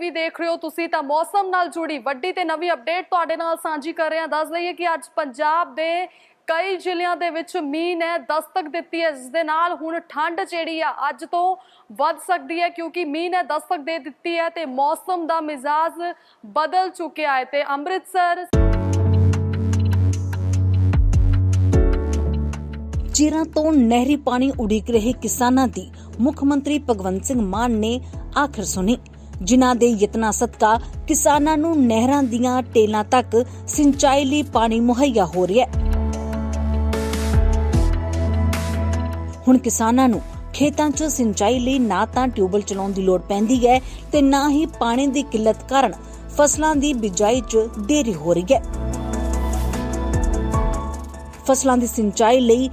TV ਦੇਖ ਰਹੇ ਹੋ ਤੁਸੀਂ ਤਾਂ ਮੌਸਮ ਨਾਲ ਜੁੜੀ ਵੱਡੀ ਤੇ ਨਵੀਂ ਅਪਡੇਟ ਤੁਹਾਡੇ ਨਾਲ ਸਾਂਝੀ ਕਰ ਰਹੇ। ਹਾਂ ਦੱਸ ਦਈਏ ਕਿ ਅੱਜ ਪੰਜਾਬ ਦੇ ਕਈ ਜ਼ਿਲ੍ਹਿਆਂ ਦੇ ਵਿੱਚ ਮੀਂਹ ਨੇ ਦਸਤਕ ਦਿੱਤੀ ਹੈ, ਜਿਸ ਦੇ ਨਾਲ ਹੁਣ ਠੰਡ ਜਿਹੜੀ ਆ ਅੱਜ ਤੋਂ ਵੱਧ ਸਕਦੀ ਹੈ, ਕਿਉਂਕਿ ਮੀਂਹ ਨੇ ਦਸਤਕ ਦੇ ਦਿੱਤੀ ਹੈ ਤੇ ਮੌਸਮ ਦਾ ਮਿਜ਼ਾਜ ਬਦਲ ਚੁੱਕਿਆ ਹੈ ਤੇ ਅੰਮ੍ਰਿਤਸਰ ਚਿਰਾਂ ਤੋਂ ਨਹਿਰੀ ਪਾਣੀ ਉਡੀਕ ਰਹੇ ਕਿਸਾਨਾਂ ਦੀ ਮੁੱਖ ਮੰਤਰੀ ਭਗਵੰਤ ਸਿੰਘ ਮਾਨ ਨੇ ਆਖਰ ਸੁਣੀ। ਜਿਨ੍ਹਾਂ ਦੇ ਯਤਨਾਂ ਸਦਕਾ ਕਿਸਾਨਾਂ ਨੂੰ ਨਹਿਰਾਂ ਦੀਆਂ ਟੇਲਾਂ ਤੱਕ ਸਿੰਚਾਈ ਲਈ ਪਾਣੀ ਮੁਹੱਈਆ ਹੋ ਰਿਹਾ ਹੈ। ਹੁਣ ਕਿਸਾਨਾਂ ਨੂੰ ਖੇਤਾਂ 'ਚ ਸਿੰਚਾਈ ਲਈ ਨਾ ਤਾਂ ਟਿਊਬਲ ਚਲਾਉਣ ਦੀ ਲੋੜ ਪੈਂਦੀ ਹੈ ਤੇ ਨਾ ਹੀ ਪਾਣੀ ਦੀ ਕਿੱਲਤ ਕਾਰਨ ਫਸਲਾਂ ਦੀ ਬਿਜਾਈ 'ਚ ਦੇਰੀ ਹੋ ਰਹੀ ਹੈ। ਫਸਲਾਂ ਦੀ ਸਿੰਚਾਈ ਲਈ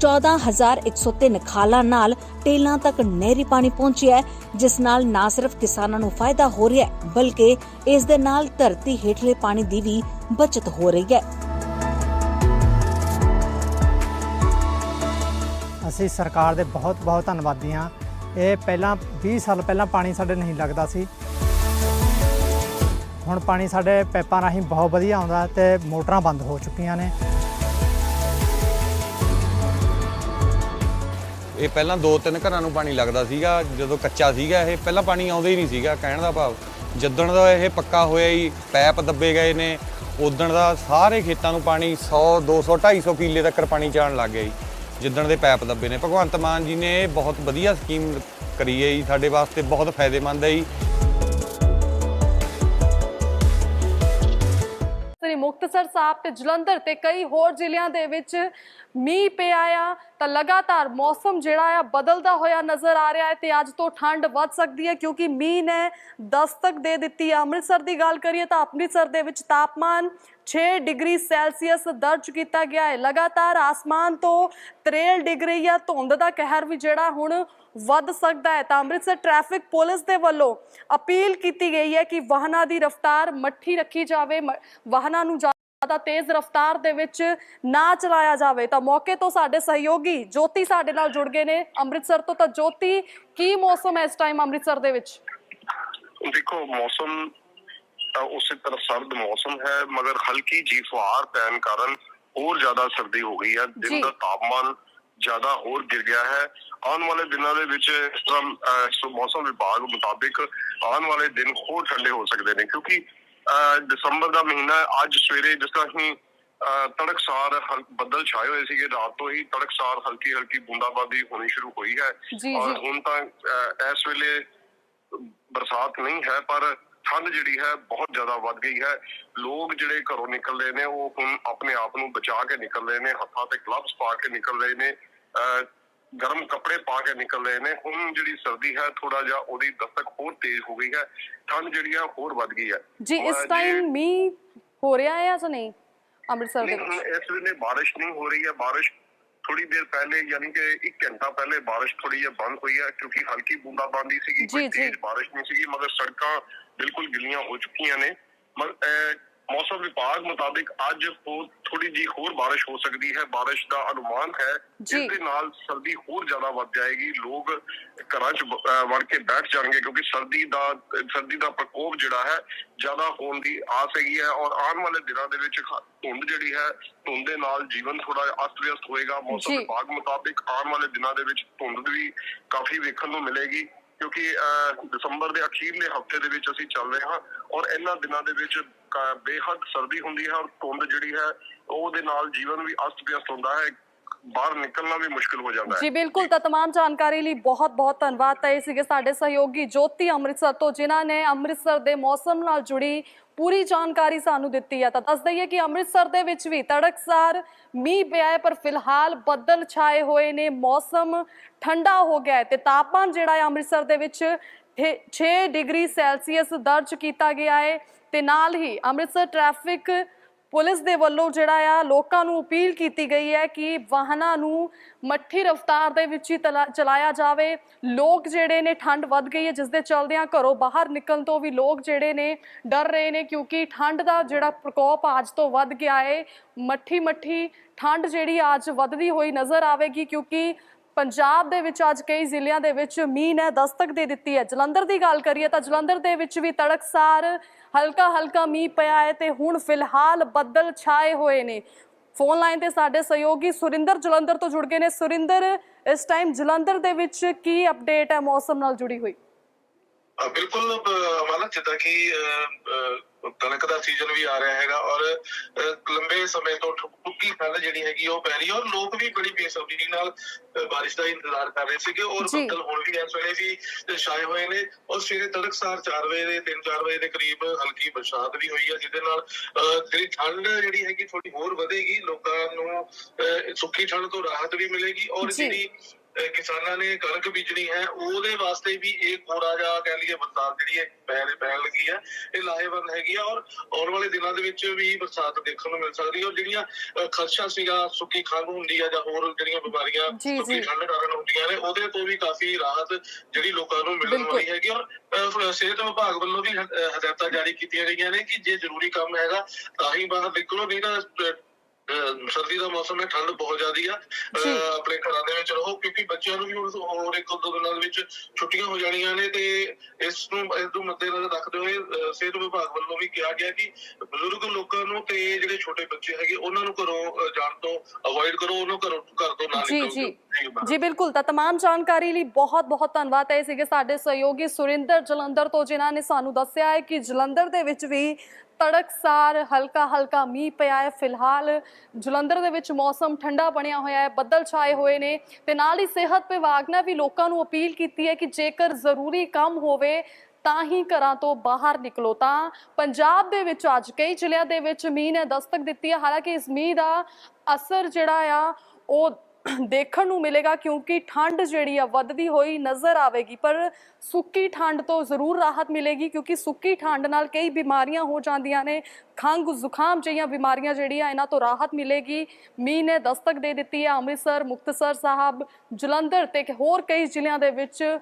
14103 ਖਾਲਾਂ ਨਾਲ ਟੇਲਾਂ ਤੱਕ ਨਹਿਰੀ ਪਾਣੀ ਪਹੁੰਚਿਆ ਹੈ, ਜਿਸ ਨਾਲ ਨਾ ਸਿਰਫ ਕਿਸਾਨਾਂ ਨੂੰ ਫਾਇਦਾ ਹੋ ਰਿਹਾ ਹੈ ਬਲਕਿ ਇਸ ਦੇ ਨਾਲ ਧਰਤੀ ਹੇਠਲੇ ਪਾਣੀ ਦੀ ਵੀ ਬਚਤ ਹੋ ਰਹੀ ਹੈ। ਅਸੀਂ ਸਰਕਾਰ ਦੇ ਬਹੁਤ ਬਹੁਤ ਧੰਨਵਾਦੀ ਹਾਂ। ਇਹ ਪਹਿਲਾਂ 20 ਸਾਲ ਪਹਿਲਾਂ ਪਾਣੀ ਸਾਡੇ ਨਹੀਂ ਲੱਗਦਾ ਸੀ। ਹੁਣ ਪਾਣੀ ਸਾਡੇ ਪੈਪਾਂ ਰਾਹੀਂ ਬਹੁਤ ਵਧੀਆ ਆਉਂਦਾ ਤੇ ਮੋਟਰਾਂ ਬੰਦ ਹੋ ਚੁੱਕੀਆਂ ਨੇ। ਇਹ ਪਹਿਲਾਂ ਦੋ ਤਿੰਨ ਘਰਾਂ ਨੂੰ ਪਾਣੀ ਲੱਗਦਾ ਸੀਗਾ, ਜਦੋਂ ਕੱਚਾ ਸੀਗਾ ਇਹ, ਪਹਿਲਾਂ ਪਾਣੀ ਆਉਂਦਾ ਹੀ ਨਹੀਂ ਸੀਗਾ, ਕਹਿਣ ਦਾ ਭਾਵ। ਜਿੱਦਣ ਦਾ ਇਹ ਪੱਕਾ ਹੋਇਆ ਹੀ ਪੈਪ ਦੱਬੇ ਗਏ ਨੇ ਉਦਣ ਦਾ ਸਾਰੇ ਖੇਤਾਂ ਨੂੰ ਪਾਣੀ 100 200 250 ਕਿੱਲੇ ਤੱਕ ਪਾਣੀ ਜਾਣ ਲੱਗ ਗਿਆ ਜੀ, ਜਿੱਦਣ ਦੇ ਪੈਪ ਦੱਬੇ ਨੇ। ਭਗਵੰਤ ਮਾਨ ਜੀ ਨੇ ਇਹ ਬਹੁਤ ਵਧੀਆ ਸਕੀਮ ਕਰੀ ਹੈ ਜੀ, ਸਾਡੇ ਵਾਸਤੇ ਬਹੁਤ ਫਾਇਦੇਮੰਦ ਹੈ ਜੀ। ਮੁਕਤਸਰ ਸਾਹਿਬ ਤੇ ਜਲੰਧਰ ਤੇ ਕਈ ਹੋਰ ਜ਼ਿਲ੍ਹਿਆਂ ਦੇ ਵਿੱਚ ਮੀਂਹ ਪਿਆ ਆ। ਤਾਂ ਲਗਾਤਾਰ ਮੌਸਮ ਜਿਹੜਾ ਆ ਬਦਲਦਾ ਹੋਇਆ ਨਜ਼ਰ ਆ ਰਿਹਾ ਹੈ ਤੇ ਅੱਜ ਤੋਂ ਠੰਡ ਵੱਧ ਸਕਦੀ ਹੈ ਕਿਉਂਕਿ ਮੀਂਹ ਨੇ ਦਸਤਕ ਦੇ ਦਿੱਤੀ ਹੈ ਅੰਮ੍ਰਿਤਸਰ ਦੀ ਗੱਲ ਕਰੀਏ ਤਾਂ ਅੰਮ੍ਰਿਤਸਰ ਦੇ ਵਿੱਚ ਤਾਪਮਾਨ 6 ਡਿਗਰੀ ਸੈਲਸੀਅਸ ਦਰਜ ਕੀਤਾ ਗਿਆ ਹੈ। ਲਗਾਤਾਰ ਆਸਮਾਨ ਤੋਂ 63 ਡਿਗਰੀ ਜਾਂ ਧੁੰਦ ਦਾ ਕਹਿਰ ਵੀ ਜਿਹੜਾ ਹੁਣ ਵੱਧ ਸਕਦਾ ਹੈ। ਤਾਂ ਅੰਮ੍ਰਿਤਸਰ ਟ੍ਰੈਫਿਕ ਪੁਲਿਸ ਦੇ ਵੱਲੋਂ ਅਪੀਲ ਕੀਤੀ ਗਈ ਹੈ ਕਿ ਵਾਹਨਾਂ ਦੀ ਰਫ਼ਤਾਰ ਮੱਠੀ ਰੱਖੀ ਜਾਵੇ। ਵਾਹਨਾਂ ਨੂੰ ਜ਼ਿਆਦਾ ਤੇਜ਼ ਰਫ਼ਤਾਰ ਦੇ ਵਿੱਚ ਨਾ ਚਲਾਇਆ ਜਾਵੇ। ਤਾਂ ਮੌਕੇ ਤੋਂ ਸਾਡੇ ਸਹਿਯੋਗੀ ਜੋਤੀ ਸਾਡੇ ਨਾਲ ਜੁੜ ਗਏ ਨੇ। ਅੰਮ੍ਰਿਤਸਰ ਤੋਂ ਤਾਂ ਜੋਤੀ ਕੀ ਮੌਸਮ ਹੈ ਇਸ ਟਾਈਮ ਅੰਮ੍ਰਿਤਸਰ ਦੇ ਵਿੱਚ? ਦੇਖੋ ਮੌਸਮ ਉਸੇ ਤਰ੍ਹਾਂ ਸਰਦ ਮੌਸਮ ਹੈ ਮਗਰ ਹਲਕੀ ਜੀ ਫੁਹਾਰ ਪੈਣ ਕਾਰਨ ਹੋਰ ਜ਼ਿਆਦਾ ਸਰਦੀ ਹੋ ਗਈ ਹੈ। ਦਿਨ ਦਾ ਤਾਪਮਾਨ ਜ਼ਿਆਦਾ ਹੋਰ ਗਿਰ ਗਿਆ ਹੈ। ਆਉਣ ਵਾਲੇ ਦਿਨਾਂ ਦੇ ਵਿੱਚ ਇਸ ਤਰ੍ਹਾਂ ਮੌਸਮ ਵਿਭਾਗ ਮੁਤਾਬਿਕ ਆਉਣ ਵਾਲੇ ਦਿਨ ਹੋਰ ਠੰਡੇ ਹੋ ਸਕਦੇ ਨੇ ਕਿਉਂਕਿ ਦਸੰਬਰ ਦਾ ਮਹੀਨਾ ਅੱਜ ਸਵੇਰੇ ਜਿਸ ਤਰ੍ਹਾਂ ਹੀ ਤੜਕਸਾਰ ਹਲ- ਬੱਦਲ ਛਾਏ ਹੋਏ ਸੀਗੇ ਰਾਤ ਤੋਂ ਹੀ ਤੜਕਸਾਰ ਹਲਕੀ ਹਲਕੀ ਬੂੰਦਾਬਾਂਦੀ ਹੋਣੀ ਸ਼ੁਰੂ ਹੋਈ ਹੈ। ਔਰ। ਹੁਣ ਤਾਂ ਇਸ ਵੇਲੇ ਬਰਸਾਤ ਨਹੀਂ ਹੈ ਪਰ ਠੰਡ ਜਿਹੜੀ ਹੈ ਬਹੁਤ ਜ਼ਿਆਦਾ ਵੱਧ ਗਈ ਹੈ। ਲੋਕ ਜਿਹੜੇ ਘਰੋਂ ਨਿਕਲ ਰਹੇ ਨੇ ਉਹ ਹੁਣ ਆਪਣੇ ਆਪ ਨੂੰ ਬਚਾ ਕੇ ਨਿਕਲ ਰਹੇ ਨੇ ਹੱਥਾਂ ਤੇ ਗਲਵਸ ਪਾ ਕੇ ਨਿਕਲ ਰਹੇ ਨੇ। ਗਰਮ ਕੱਪੜੇ ਪਾ ਕੇ ਨਿਕਲ ਰਹੇ ਨੇ। ਹੁਣ ਜਿਹੜੀ ਸਰਦੀ ਹੈ ਥੋੜਾ ਜਿਹਾ ਉਹਦੀ ਦਸਤਕ ਹੋਰ ਤੇਜ਼ ਹੋ ਗਈ ਹੈ। ਠੰਡ ਜਿਹੜੀ ਹੈ ਹੋਰ ਵੱਧ ਗਈ ਹੈ। ਜੀ ਇਸ ਟਾਈਮ ਮੀਂਹ ਹੋ ਰਿਹਾ ਹੈ ਜਾਂ ਨਹੀਂ? ਅੰਮ੍ਰਿਤਸਰ ਦੇ ਵਿੱਚ। ਇਸ ਵੇਲੇ ਬਾਰਿਸ਼ ਨਹੀਂ ਹੋ ਰਹੀ ਹੈ। ਬਾਰਿਸ਼ ਥੋੜੀ ਦੇਰ ਪਹਿਲੇ ਯਾਨੀ ਕਿ 1 ਘੰਟਾ ਪਹਿਲੇ ਬਾਰਿਸ਼ ਥੋੜੀ ਜਿਹੀ ਬੰਦ ਹੋਈ ਹੈ ਕਿਉਂਕਿ ਹਲਕੀ ਬੂੰਦਾਬਾਂਦੀ ਸੀਗੀ ਕੋਈ। ਤੇਜ਼ ਬਾਰਿਸ਼ ਨਹੀਂ ਸੀਗੀ ਮਗਰ ਸੜਕਾਂ ਬਿਲਕੁਲ ਗਿੱਲੀਆਂ ਹੋ ਚੁੱਕੀਆਂ ਨੇ। ਮੌਸਮ ਵਿਭਾਗ ਮੁਤਾਬਿਕ ਅੱਜ ਹੋਰ ਥੋੜੀ ਜੀ ਹੋਰ ਬਾਰਿਸ਼ ਹੋ ਸਕਦੀ ਹੈ ਬਾਰਿਸ਼ ਦਾ ਅਨੁਮਾਨ ਹੈ ਜੀ। ਇਸ ਦੇ ਨਾਲ ਸਰਦੀ ਹੋਰ ਜ਼ਿਆਦਾ ਵੱਧ ਜਾਏਗੀ ਲੋਕ ਘਰਾਂ 'ਚ ਵੜ ਕੇ ਬੈਠ ਜਾਣਗੇ ਕਿਉਂਕਿ ਸਰਦੀ ਦਾ ਸਰਦੀ ਦਾ ਪ੍ਰਕੋਪ ਜਿਹੜਾ ਹੈ ਜ਼ਿਆਦਾ ਹੋਣ ਦੀ ਆਸ ਹੈਗੀ ਹੈ ਔਰ ਆਉਣ ਵਾਲੇ ਦਿਨਾਂ ਦੇ ਵਿੱਚ ਧੁੰਦ ਜਿਹੜੀ ਹੈ ਧੁੰਦ ਦੇ ਨਾਲ ਜੀਵਨ ਥੋੜਾ ਅਸਤ ਵਿਅਸਤ ਹੋਏਗਾ ਮੌਸਮ। ਵਿਭਾਗ ਮੁਤਾਬਿਕ ਆਉਣ ਵਾਲੇ ਦਿਨਾਂ ਦੇ ਵਿੱਚ ਧੁੰਦ ਵੀ ਕਾਫੀ ਵੇਖਣ ਨੂੰ ਮਿਲੇਗੀ ਕਿਉਂਕਿ ਅਹ, ਦਸੰਬਰ ਦੇ ਅਖੀਰਲੇ ਹਫ਼ਤੇ ਦੇ ਵਿੱਚ ਅਸੀਂ ਚੱਲ ਰਹੇ ਹਾਂ ਔਰ ਇਹਨਾਂ ਦਿਨਾਂ ਦੇ ਵਿੱਚ ਕ- ਬੇਹੱਦ ਸਰਦੀ ਹੁੰਦੀ ਹੈ ਔਰ ਧੁੰਦ ਜਿਹੜੀ ਹੈ ਉਹਦੇ ਨਾਲ ਜੀਵਨ ਵੀ ਅਸਤ ਵਿਅਸਤ ਹੁੰਦਾ ਹੈ। ਬਾਹਰ ਨਿਕਲਣਾ ਵੀ ਮੁਸ਼ਕਲ ਹੋ ਜਾਂਦਾ ਹੈ ਜੀ ਬਿਲਕੁਲ ਤਾਂ तमाम ਜਾਣਕਾਰੀ ਲਈ ਬਹੁਤ ਬਹੁਤ ਧੰਨਵਾਦ ਤਾਂ ਇਹ ਸੀਗੇ ਸਾਡੇ ਸਹਿਯੋਗੀ ਜੋਤੀ ਅੰਮ੍ਰਿਤਸਰ ਤੋਂ ਜਿਨ੍ਹਾਂ ਨੇ ਅੰਮ੍ਰਿਤਸਰ ਦੇ ਮੌਸਮ ਨਾਲ ਜੁੜੀ ਪੂਰੀ ਜਾਣਕਾਰੀ ਸਾਨੂੰ ਦਿੱਤੀ ਹੈ ਤਾਂ ਦੱਸ ਦਈਏ ਕਿ ਅੰਮ੍ਰਿਤਸਰ ਦੇ ਵਿੱਚ ਵੀ ਤੜਕਸਾਰ ਮੀਂਹ ਪਿਆ ਹੈ ਪਰ ਫਿਲਹਾਲ ਬੱਦਲ ਛਾਏ ਹੋਏ ਨੇ ਮੌਸਮ ਠੰਡਾ ਹੋ ਗਿਆ ਹੈ ਤੇ ਤਾਪਮਾਨ ਜਿਹੜਾ ਹੈ ਅੰਮ੍ਰਿਤਸਰ ਦੇ ਵਿੱਚ 6 ਡਿਗਰੀ ਸੈਲਸੀਅਸ ਦਰਜ ਕੀਤਾ ਗਿਆ ਹੈ ਤੇ ਨਾਲ ਹੀ ਅੰਮ੍ਰਿਤਸਰ ਟ੍ਰੈਫਿਕ ਪੁਲਿਸ ਦੇ ਵੱਲੋਂ ਜਿਹੜਾ ਆ, ਲੋਕਾਂ ਨੂੰ ਅਪੀਲ ਕੀਤੀ ਗਈ ਹੈ ਕਿ ਵਾਹਨਾਂ ਨੂੰ ਮੱਠੀ ਰਫ਼ਤਾਰ ਦੇ ਵਿੱਚ ਹੀ ਤਲਾ- ਚਲਾਇਆ ਜਾਵੇ। ਲੋਕ ਜਿਹੜੇ ਨੇ, ਠੰਡ ਵੱਧ ਗਈ ਹੈ ਜਿਸ ਦੇ ਚਲਦਿਆਂ ਘਰੋਂ ਬਾਹਰ ਨਿਕਲਣ ਤੋਂ ਵੀ ਲੋਕ ਜਿਹੜੇ ਨੇ, ਡਰ ਰਹੇ ਨੇ, ਕਿਉਂਕਿ ਠੰਡ ਦਾ ਜਿਹੜਾ ਪ੍ਰਕੋਪ ਅੱਜ ਤੋਂ ਵੱਧ ਗਿਆ ਹੈ ਮੱਠੀ ਮੱਠੀ ਠੰਡ ਜਿਹੜੀ ਅੱਜ ਵੱਧਦੀ ਹੋਈ ਨਜ਼ਰ ਆਵੇਗੀ, ਕਿਉਂਕਿ ਪੰਜਾਬ ਦੇ ਵਿੱਚ ਅੱਜ ਕਈ ਜ਼ਿਲ੍ਹਿਆਂ ਦੇ ਵਿੱਚ ਮੀਂਹ ਨੇ ਦਸਤਕ ਦੇ ਦਿੱਤੀ ਹੈ। ਜਲੰਧਰ ਦੀ ਗੱਲ ਕਰੀਏ ਤਾਂ ਜਲੰਧਰ ਦੇ ਵਿੱਚ ਵੀ ਤੜਕਸਾਰ ਹਲਕਾ ਹਲਕਾ ਮੀਂਹ ਪਿਆ ਹੈ ਤੇ ਹੁਣ ਫਿਲਹਾਲ ਬੱਦਲ ਛਾਏ ਹੋਏ ਨੇ। ਫੋਨ ਲਾਈਨ ਤੇ ਸਾਡੇ ਸਹਿਯੋਗੀ ਸੁਰਿੰਦਰ ਜਲੰਧਰ ਤੋਂ ਜੁੜ ਗਏ ਨੇ। ਸੁਰਿੰਦਰ, ਇਸ ਟਾਈਮ ਜਲੰਧਰ ਦੇ ਵਿੱਚ ਕੀ ਅਪਡੇਟ ਹੈ? ਮੌਸਮ ਨਾਲ ਜੁੜੀ ਹੋਈ। ਬਿਲਕੁਲ ਮਾਨਾ ਜਿੱਦਾਂ ਕਿ ਦਾ ਸੀਜ਼ਨ ਵੀ ਆ ਰਿਹਾ ਹੈਗਾ ਔਰ ਲੰਬੇ ਸਮੇਂ ਤੋਂ ਠੁੱਕੀ ਠੰਡ ਜਿਹੜੀ ਹੈਗੀ ਉਹ ਪੈ ਰਹੀ ਔਰ ਲੋਕ ਵੀ ਬੜੀ ਬੇਸਬਰੀ ਨਾਲ ਬਾਰਿਸ਼ ਦਾ ਇੰਤਜ਼ਾਰ ਕਰ ਰਹੇ ਸੀਗੇ ਔਰ। ਬੱਦਲ ਹੁਣ ਵੀ ਇਸ ਵੇਲੇ ਵੀ ਛਾਏ ਹੋਏ ਨੇ ਔਰ ਸਵੇਰੇ ਤੜਕਸਾਰ 4 ਵਜੇ ਦੇ 3-4 ਵਜੇ ਦੇ ਕਰੀਬ ਹਲਕੀ ਬਰਸਾਤ ਵੀ ਹੋਈ ਹੈ ਜਿਹਦੇ ਨਾਲ ਜਿਹੜੀ ਠੰਡ ਜਿਹੜੀ ਹੈਗੀ ਥੋੜੀ ਹੋਰ ਵਧੇਗੀ ਲੋਕਾਂ ਨੂੰ ਸੁੱਕੀ ਠੰਡ ਤੋਂ ਰਾਹਤ ਵੀ ਮਿਲੇਗੀ ਔਰ। ਜਿਹੜੀ ਕਿਸਾਨਾਂ ਨੇ ਕਣਕ ਬੀਜਣੀ ਹੈ ਉਹਦੇ ਵਾਸਤੇ ਵੀ ਇਹ ਕੋੜਾ ਜਿਹਾ ਕਹਿ ਲਈਏ ਬਰਸਾਤ ਜਿਹੜੀ ਹੈ ਪੈਣ ਪੈਣ ਲੱਗੀ ਹੈ ਇਹ ਲਾਹੇਵੰਦ ਹੈਗੀ ਆ ਔਰ ਆਉਣ ਵਾਲੇ ਦਿਨਾਂ ਦੇ ਵਿੱਚ ਵੀ ਬਰਸਾਤ ਦੇਖਣ ਨੂੰ ਮਿਲ ਸਕਦੀ ਹੈ ਔਰ ਜਿਹੜੀਆਂ ਖਰਚਾ ਸੀਗਾ ਸੁੱਕੀ ਖੰਘ ਹੁੰਦੀ ਹੈ ਜਾਂ ਹੋਰ ਜਿਹੜੀਆਂ ਬਿਮਾਰੀਆਂ ਸੁੱਕੀ। ਠੰਡ ਕਾਰਨ ਹੁੰਦੀਆਂ ਨੇ ਉਹਦੇ ਤੋਂ ਵੀ ਕਾਫੀ ਰਾਹਤ ਜਿਹੜੀ ਲੋਕਾਂ ਨੂੰ ਮਿਲਣ। ਵਾਲੀ ਹੈਗੀ ਔਰ ਸਿਹਤ ਵਿਭਾਗ ਵੱਲੋਂ ਵੀ ਹਦਾਇਤਾਂ ਜਾਰੀ ਕੀਤੀਆਂ ਗਈਆਂ ਨੇ ਕਿ ਜੇ ਜ਼ਰੂਰੀ ਕੰਮ ਹੈਗਾ ਤਾਂ ਹੀ ਬਾਹਰ ਨਿਕਲੋ ਨਹੀਂ ਤਾਂ ਸਰਦੀ ਦਾ ਮੌਸਮ ਹੈ ਠੰਡ ਬਹੁਤ ਜ਼ਿਆਦੀ ਆ ਅਹ, ਜੀ। ਆਪਣੇ ਘਰਾਂ ਦੇ ਵਿੱਚ ਰਹੋ ਕਿਉਂਕਿ ਬੱਚਿਆਂ ਨੂੰ ਵੀ ਹੁਣ ਹੋਰ ਇੱਕ ਦੋ ਦਿਨਾਂ ਦੇ ਵਿੱਚ ਛੁੱਟੀਆਂ ਹੋ ਜਾਣੀਆਂ ਨੇ ਤੇ ਇਸ ਨੂੰ ਇਸ ਨੂੰ ਮੱਦੇਨਜ਼ਰ ਰੱਖਦੇ ਹੋਏ ਅਹ, ਸਿਹਤ ਵਿਭਾਗ ਵੱਲੋਂ ਵੀ ਕਿਹਾ ਗਿਆ ਕਿ ਬਜ਼ੁਰਗ ਲੋਕਾਂ ਨੂੰ ਤੇ ਜਿਹੜੇ ਛੋਟੇ ਬੱਚੇ ਹੈਗੇ ਉਹਨਾਂ ਨੂੰ ਘਰੋਂ ਅਹ, ਜਾਣ ਤੋਂ ਅਵੋਇਡ ਕਰੋ ਉਹਨੂੰ ਘਰੋਂ ਘਰ ਤੋਂ ਨਾ ਜੀ ਨਿਕਲੋ ਜੀ ਜੀ ਜੀ ਬਿਲਕੁਲ ਤਾਂ तमाम ਜਾਣਕਾਰੀ ਲਈ ਬਹੁਤ ਬਹੁਤ ਧੰਨਵਾਦ ਹੈ ਸੀਗੇ ਸਾਡੇ ਸਹਿਯੋਗੀ ਸੁਰਿੰਦਰ ਜਲੰਧਰ ਤੋਂ ਜਿਨ੍ਹਾਂ ਨੇ ਸਾਨੂੰ ਦੱਸਿਆ ਹੈ ਕਿ ਜਲੰਧਰ ਦੇ ਵਿੱਚ ਵੀ ਤੜਕਸਾਰ ਹਲਕਾ ਹਲਕਾ ਮੀਂਹ ਪਿਆ ਹੈ। ਫਿਲਹਾਲ ਜਲੰਧਰ ਦੇ ਵਿੱਚ ਮੌਸਮ ਠੰਡਾ ਬਣਿਆ ਹੋਇਆ ਹੈ, ਬੱਦਲ ਛਾਏ ਹੋਏ ਨੇ ਤੇ ਨਾਲ ਹੀ ਸਿਹਤ ਵਿਭਾਗ ਨੇ ਵੀ ਲੋਕਾਂ ਨੂੰ ਅਪੀਲ ਕੀਤੀ ਹੈ ਕਿ ਜੇਕਰ ਜ਼ਰੂਰੀ ਕੰਮ ਹੋਵੇ ਤਾਂ ਹੀ ਘਰਾਂ ਤੋਂ ਬਾਹਰ ਨਿਕਲੋ। ਤਾਂ ਪੰਜਾਬ ਦੇ ਵਿੱਚ ਅੱਜ ਕਈ ਜ਼ਿਲ੍ਹਿਆਂ ਦੇ ਵਿੱਚ ਮੀਂਹ ਨੇ ਦਸਤਕ ਦਿੱਤੀ ਹੈ। ਹਾਲਾਂਕਿ ਇਸ ਮੀਂਹ ਦਾ ਅਸਰ ਜਿਹੜਾ ਆ, ਉਹ ਦੇਖਣ ਨੂੰ ਮਿਲੇਗਾ ਕਿਉਂਕਿ ਠੰਡ ਜਿਹੜੀ ਆ ਵੱਧਦੀ ਹੋਈ ਨਜ਼ਰ ਆਵੇਗੀ, ਪਰ ਸੁੱਕੀ ਠੰਡ ਤੋਂ ਜ਼ਰੂਰ ਰਾਹਤ ਮਿਲੇਗੀ ਕਿਉਂਕਿ ਸੁੱਕੀ ਠੰਡ ਨਾਲ ਕਈ ਬਿਮਾਰੀਆਂ ਹੋ ਜਾਂਦੀਆਂ ਨੇ, ਖੰਘ ਜ਼ੁਕਾਮ ਜਿਹੀਆਂ ਬਿਮਾਰੀਆਂ ਜਿਹੜੀਆਂ ਇਹਨਾਂ ਤੋਂ ਰਾਹਤ ਮਿਲੇਗੀ। ਮੀਂਹ ਨੇ ਦਸਤਕ ਦੇ ਦਿੱਤੀ ਹੈ ਅੰਮ੍ਰਿਤਸਰ, ਮੁਕਤਸਰ ਸਾਹਿਬ, ਜਲੰਧਰ ਤੇ ਹੋਰ ਕਈ ਜ਼ਿਲ੍ਹਿਆਂ ਦੇ ਵਿੱਚ,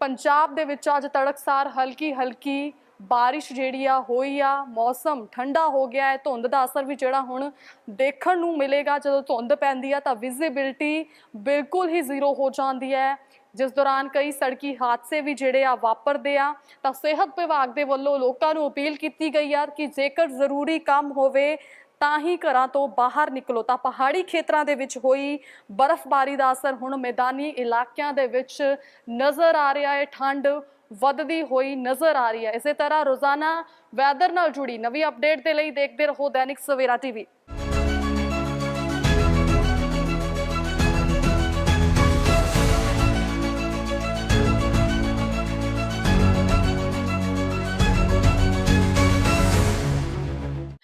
ਪੰਜਾਬ ਦੇ ਵਿੱਚ ਅੱਜ ਤੜਕਸਾਰ ਹਲਕੀ ਹਲਕੀ ਬਾਰਿਸ਼ ਜਿਹੜੀ ਆ, ਹੋਈ ਆ, ਮੌਸਮ ਠੰਡਾ ਹੋ ਗਿਆ ਹੈ, ਧੁੰਦ ਦਾ ਅਸਰ ਵੀ ਜਿਹੜਾ ਹੁਣ ਦੇਖਣ ਨੂੰ ਮਿਲੇਗਾ। ਜਦੋਂ ਧੁੰਦ ਪੈਂਦੀ ਆ, ਤਾਂ ਵਿਜ਼ਿਬਿਲਟੀ ਬਿਲਕੁਲ ਹੀ ਜ਼ੀਰੋ ਹੋ ਜਾਂਦੀ ਹੈ। ਜਿਸ ਦੌਰਾਨ ਕਈ ਸੜਕੀ ਹਾਦਸੇ ਵੀ ਜਿਹੜੇ ਆ, ਵਾਪਰਦੇ ਆ। ਤਾਂ ਸਿਹਤ ਵਿਭਾਗ ਦੇ ਵੱਲੋਂ ਲੋਕਾਂ ਨੂੰ ਅਪੀਲ ਕੀਤੀ ਗਈ ਆ ਕਿ ਜੇਕਰ ਜ਼ਰੂਰੀ ਕੰਮ ਹੋਵੇ, ਤਾਂ ਹੀ ਘਰਾਂ ਤੋਂ ਬਾਹਰ ਨਿਕਲੋ। ਤਾਂ ਪਹਾੜੀ ਖੇਤਰਾਂ ਦੇ ਵਿੱਚ ਹੋਈ ਬਰਫ਼ਬਾਰੀ ਦਾ ਅਸਰ ਹੁਣ ਮੈਦਾਨੀ ਇਲਾਕਿਆਂ ਦੇ ਵਿੱਚ ਨਜ਼ਰ ਆ ਰਿਹਾ ਹੈ। ਠੰਡ ਵੱਧਦੀ ਹੋਈ ਨਜ਼ਰ ਆ ਰਹੀ ਹੈ। ਇਸੇ ਤਰ੍ਹਾਂ ਰੋਜ਼ਾਨਾ ਵੈਦਰ ਨਾਲ ਜੁੜੀ ਨਵੀਂ ਅਪਡੇਟ ਦੇ ਲਈ ਦੇਖਦੇ ਰਹੋ ਦੈਨਿਕ ਸਵੇਰਾ ਟੀਵੀ।